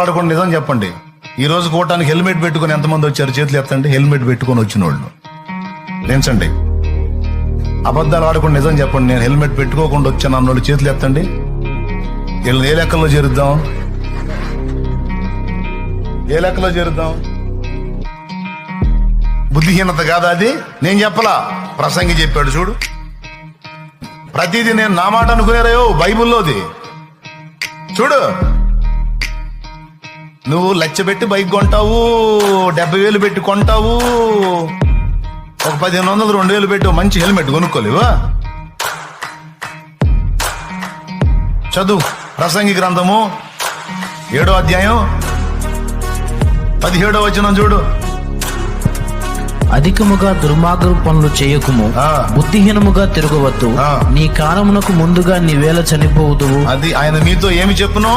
పడకుండా నిజం చెప్పండి. ఈ రోజు కోటానికి హెల్మెట్ పెట్టుకుని ఎంతమంది వచ్చారు చేతులు ఎత్తండి హెల్మెట్ పెట్టుకొని వచ్చిన వాళ్ళు నించండి అబద్ధాలు ఆడకుండా నిజం చెప్పండి నేను హెల్మెట్ పెట్టుకోకుండా వచ్చాను అన్నోళ్ళు చేతులు ఎత్తండి. వీళ్ళని ఏ లెక్కల్లో చేరుద్దాం? ఏ లెక్కలో చేరుద్దాం? బుద్ధిహీనత కాదా అది? నేను చెప్పలా. ప్రసంగి చెప్పాడు చూడు. ప్రతిదీ నేను నా మాట అనుకునేరాయో బైబుల్లోది. చూడు. నువ్వు లచ్చ పెట్టి బైక్ కొంటావు డెబ్బై వేలు పెట్టి కొంటావు. ఒక పదిహేను వందలు రెండు వేలు పెట్టి మంచి హెల్మెట్ కొనుక్కోలేవా? చదువు ప్రసంగి గ్రంథము ఏడో అధ్యాయం పదిహేడో వచనం చూడు. అధికముగా దుర్మార్గ పనులు చేయకుము. బుద్ధిహీనముగా తిరగవద్దు. నీ కాలమునకు ముందుగా నీవేళ చనిపోవుదువు. అది ఆయన మీతో ఏమి చెప్పును